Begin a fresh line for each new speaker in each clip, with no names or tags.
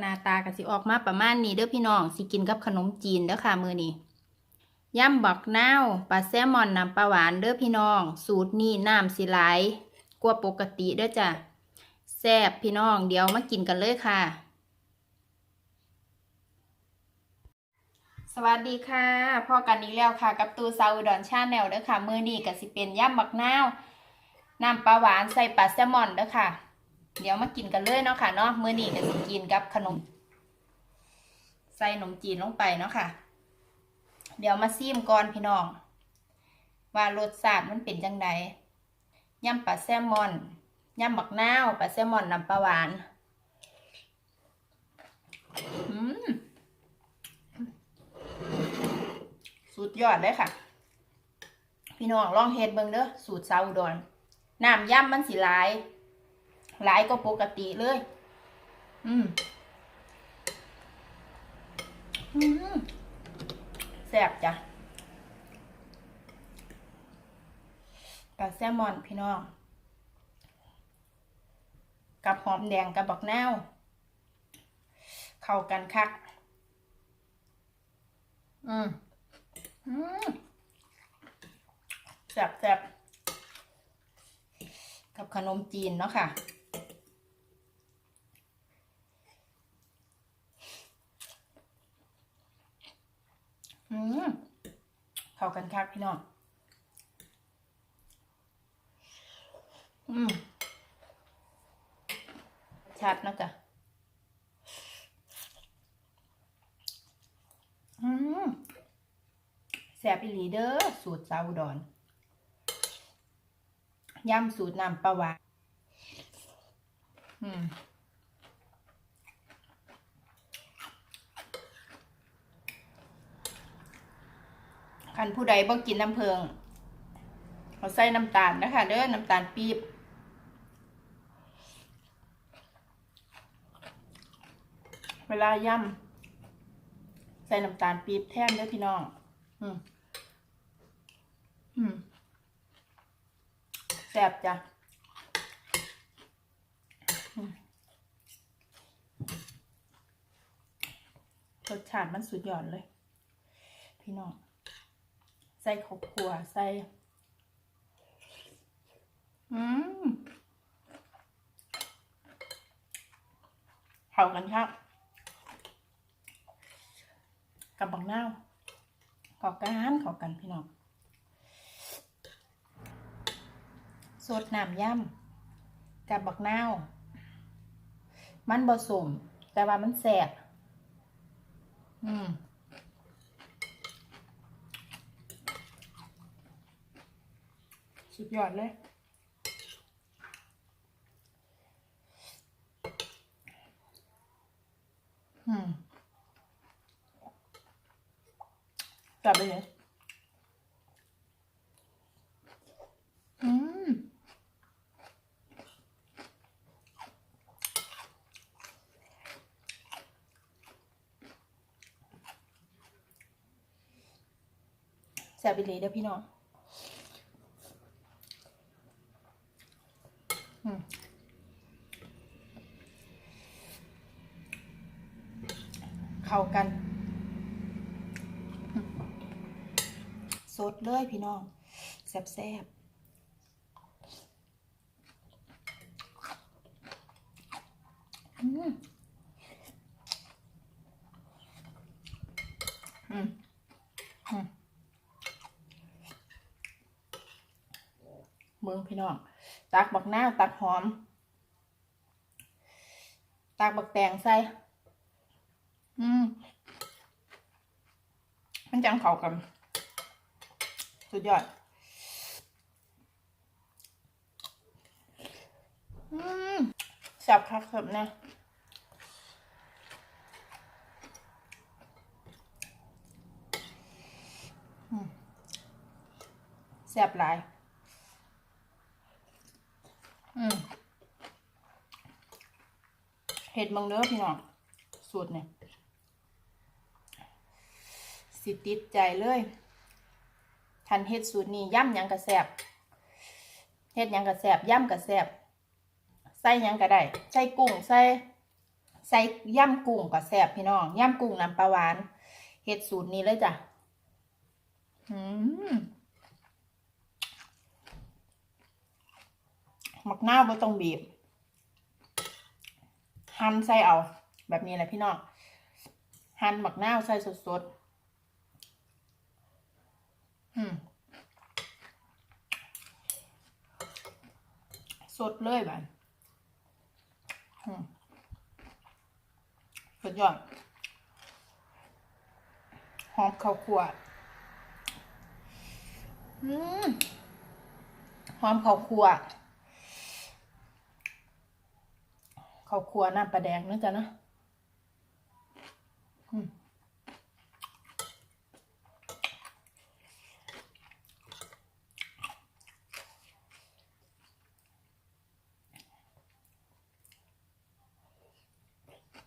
หน้าตาก็สิออกมาประมาณนี้เด้อพี่น้องสิกินกับขนมจีนเด้อค่ะมือนี้ย่ำบักนาวปลาแซลมอนน้ำปลาหวานเด้อพี่น้อง สูตรนี้น้ำสิหลกว่าปกติเด้อจ้ะแซ่บพี่น้องเดี๋ยวมากินกันเลยค่ะ สวัสดีค่ะพ่อกันอีกแล้วค่ะ กับตูซาอุดอนชาแนลเด้อค่ะ มือนี้ก็สิเป็นย่ำบักนาวน้ำปลาหวานใส่ปลาแซลมอนเด้อค่ะ เดี๋ยวมากินกันเลยเนาะค่ะเนาะมื้อนี้ก็สิกินกับขนม ใส่ขนมจีนลงไปเนาะค่ะ เดี๋ยวมาซีมก่อนพี่น้อง ว่ารสชาติมันเป็นจังไดยำปลาแซลมอนยำบักนาวปลาแซลมอนน้ำปลาหวานสุดยอดเลยค่ะ พี่น้องลองเฮ็ดเบิ่งเด้อสูตรซาอุดรน้ำยำมันสิหลาย หลายก็ปกติเลย อืมอืมแซ่บจ้ะปลาแซลมอนพี่น้อง กับหอมแดงกับบักนาวเข้ากันคัก อืมอืมแซ่บแซ่บกับขนมจีนเนาะค่ะ อืมเข้ากันคักพี่น้อง อืมชัดนะจ๊ะอืมแซ่บอีหลีเด้อสูตรสาวอุดอนยำสูตรน้ำปลาหวานอืม คันผู้ใดบ่กินน้ำเพิงเขาใส่น้ำตาลนะคะเด้อน้ำตาลปี๊บเวลาย่ำใส่น้ำตาลปี๊บแท่นเด้อพี่น้อง อืมอืมแซ่บจ้ะอืมรสชาติมันสุดยอดเลย พี่น้อง ใส่ข้าวคั่วใส่ อืมเข้ากันครับ กับบังนาขอกันขอกันพี่น้องสดน้ำย่ำกับบักนามันผสมแต่ว่ามันแสบอืม สุดยอดเลยอืมกลับไปเลยอืมแซ่บไปเลยเด้อพี่น้อง อืม เข้ากัน สดเลยพี่น้อง แซ่บแซบอืมอืมอืมเมืองพี่น้อง ตักบักหน้าตักหอม ตักบักแตงใส่ อืม มันจังเข้ากัน สุดยอด อืมแซ่บคักครับนะแซ่บหลาย อืมเห็ดมังเด้อพี่น้องสูตรเนี่ยสิติดใจเลยทันเฮ็ดสูตรนี้ย่ำยังกระแสบเฮ็ดยังกระแสบย่ำกระแสบใส่ยังก็ได้ใส่กุ้งใส่ใส่ย่ำกุ้งกับแซ่บพี่น้องย่ำกุ้งน้ำปลาหวานเฮ็ดสูตรนี้เลยจ้ะอืม หมักหน้าวบ่ต้องบีบหั่นใส่เอา แบบนี้แหละพี่น้องหั่นหมักหน้าใส่สดๆอืมสดเลยบ้านสุดยอดหอมข้าวคั่วหอมข้าวคั่ว ข้าวคั่วน้ำปลาแดงนะจ๊ะนะ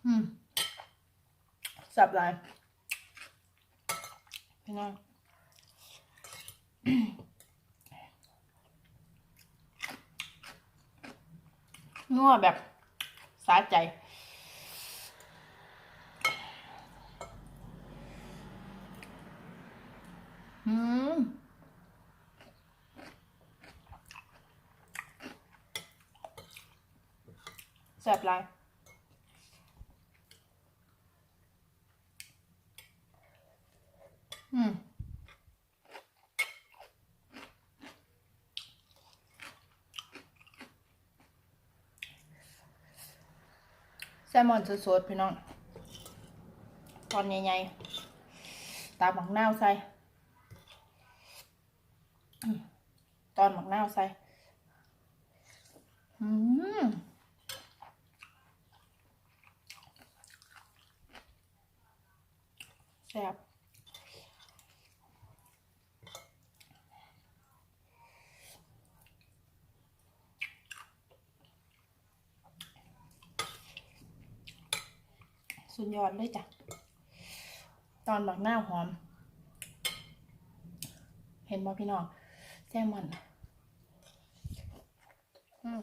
อืมสับหลายพี่น้องนัวแบบ สาใจอืมแซ่บไราย อืม แซลมอนสดๆพี่น้อง ตอนใหญ่ๆ ตาหมักนาวใส่ ตอนหมักนาวใส่ อืม แซ่บ สุดยอดเลยจ้ะ ตอนบักหน้าหอม เห็นบ่พี่น้องแซลมอนอืม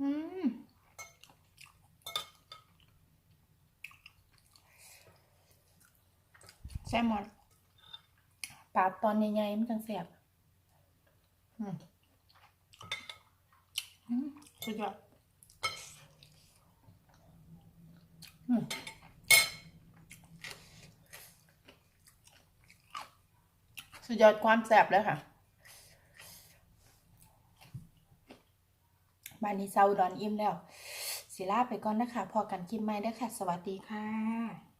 อืมแซลมอนปาตอนใหญ่ๆมันจังแสบ สุดยอดสุดยอดความแซ่บเลยค่ะ บานนี้เซาดอนอิ่มแล้วสิลาไปก่อนนะคะ พอกันคลิปใหม่ด้ค่ะ สวัสดีค่ะ